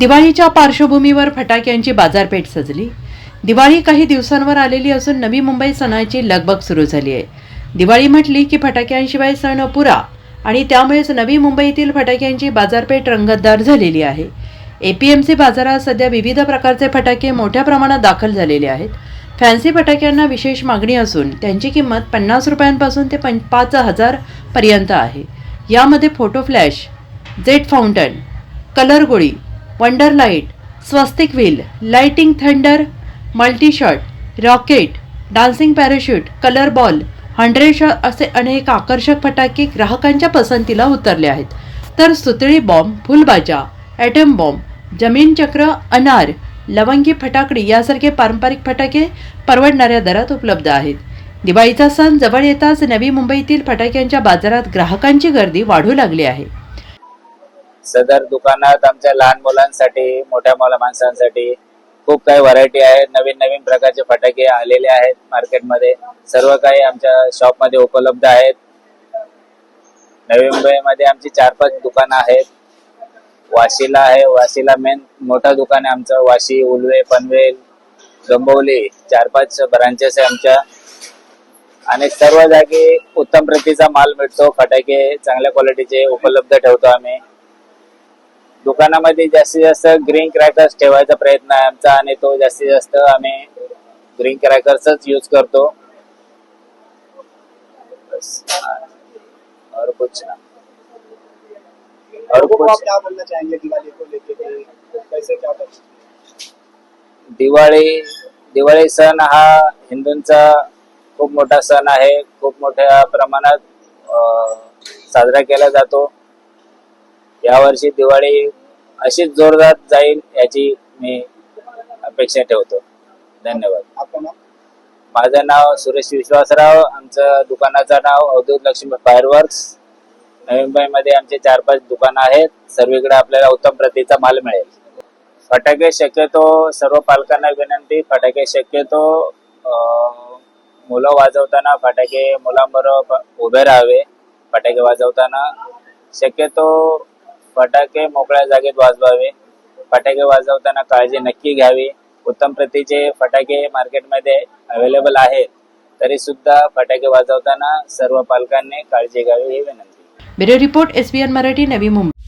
दिवाळीच्या पार्श्वभूमीवर फटाक्यांची बाजारपेठ सजली. दिवाळी काही दिवसांवर आलेली असून नवी मुंबई सणाची लगबग सुरू झाली आहे. दिवाळी म्हटली की फटाक्यांशिवाय सण अपुरा आणि त्यामुळेच नवी मुंबईतील फटाक्यांची बाजारपेठ रंगतदार झालेली आहे. ए पी एम सी बाजारात सध्या विविध प्रकारचे फटाके मोठ्या प्रमाणात दाखल झालेले आहेत. फॅन्सी फटाक्यांना विशेष मागणी असून त्यांची किंमत पन्नास रुपयांपासून ते पं पाच हजार पर्यंत आहे. यामध्ये photo flash jet fountain colour गोळी वंडर लाइट स्वस्तिक wheel lighting thunder multishot rocket dancing parachute colour ball hundred shot असे अनेक आकर्षक फटाके ग्राहकांच्या पसंतीला उतरले आहेत. तर सुतळी बॉम्ब फुलबाजा ॲटम बॉम्ब जमीन चक्र अनार लवंगी फटाकडी यासारखे पारंपरिक फटाके परवडणाऱ्या दरात उपलब्ध आहेत. दिवाळीचा सण जवळ येताच नवी मुंबईतील फटाक्यांच्या बाजारात ग्राहकांची गर्दी वाढू लागली आहे. सदर दुकानात आमच्या लहान मुलांसाठी मोठ्या मुला माणसांसाठी खूप काही व्हरायटी आहे नवीन नवीन प्रकारचे फटाके आलेले आहेत मार्केटमध्ये. सर्व काही आमच्या शॉपमध्ये उपलब्ध आहेत. नवी मुंबईमध्ये आमची चार पाच दुकानं आहेत. वाशीला आहे. वाशीला मेन मोठं दुकान आहे आमचं. वाशी उलवे पनवेल गंबवली चार पाच ब्रांचेस आहे आमच्या. आणि सर्व जागी उत्तम प्रतीचा माल मिळतो फटाके चांगल्या क्वालिटीचे उपलब्ध ठेवतो आम्ही. दुकानामध्ये जास्तीत जास्त ग्रीन क्रॅकर्स ठेवायचा प्रयत्न आहे आमचा आणि तो जास्तीत जास्त आम्ही ग्रीन क्रॅकर्सच यूज करतो. बस. और कुछ ना और लोगों को आप कुछ क्या बोलना चाहेंगे दिवाली को लेके कि कैसे क्या कर दिवाळी दिवाळी सण हा हिंदूंचा खूप मोठा सण आहे. खूप मोठ्या प्रमाणात साजरा केला जातो. यावर्षी दिवाळी अशीच जोरदार जाईल याची मी अपेक्षा ठेवतो. धन्यवाद. माझं नाव सुरेश विश्वासराव आमचं दुकानाचं नाव अवधूत लक्ष्मी फायरवर्क्स. नवी मुंबईमध्ये आमचे चार पाच दुकानं आहेत. सर्वीकडे आपल्याला उत्तम प्रतीचा माल मिळेल. फटाके शक्यतो सर्व पालकांना विनंती फटाके शक्यतो मुलं वाजवताना फटाके मुलांबरोबर उभे राहावे. फटाके वाजवताना शक्यतो फटाके मोकळ्या जागेत वाजवावे. फटाके वाजवताना काळजी नक्की घ्यावी. उत्तम प्रतीचे फटाके मार्केटमध्ये अवेलेबल आहेत. तरी सुद्धा फटाके वाजवताना सर्व पालकांनी काळजी घ्यावी ही विनंती. Bureau report S Marathi Navi Mumbai.